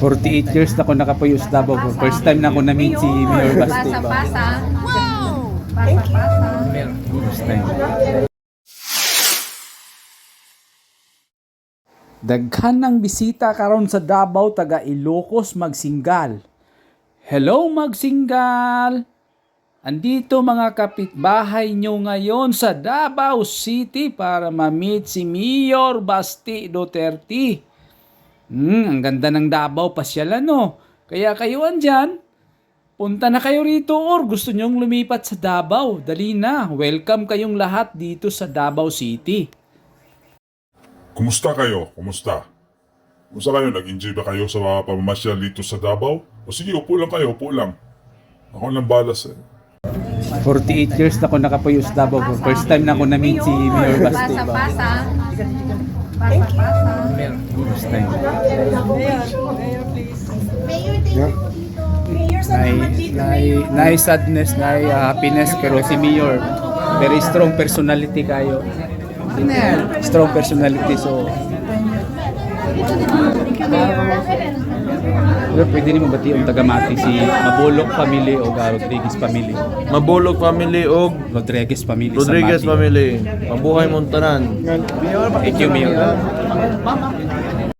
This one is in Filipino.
48 years na ako nakapuyo sa Davao. First time na ako na-meet si Mayor Basti. ba? Pasa-pasa. Wow! Pasa-pasa. First time. Daghan ng bisita karon sa Davao taga Ilocos magsinggal. Hello magsinggal. Andito mga kapitbahay nyo ngayon sa Davao City para ma-meet si Mayor Basti Duterte. Hmm, ang ganda ng Davao pasyalan no. Kaya kayo andyan, punta na kayo rito or gusto nyong lumipat sa Davao. Dali na, welcome kayong lahat dito sa Davao City. Kumusta kayo? Kumusta? Kumusta kayo? Nag-enjoy ba kayo sa mga pamamasyal dito sa Davao? O sige, upo lang kayo, upo lang. Ako lang balas eh. 48 years na ako nakapuyo sa Davao. First time na ako na-meet si Mayor Basti. ba? Pasa-pasa. Pasa-pasa. First time. Mayor sa Nay, naman dito. nay, nay sadness, nay uh, happiness, pero si Mayor, very strong personality kayo. Strong personality, so... Pero pwede ni mo bati ang taga-mati si Mabulok family o Rodriguez family. Mabulog family og Rodriguez family Rodriguez family. Mabuhay mong tanan. Thank you, Mayor.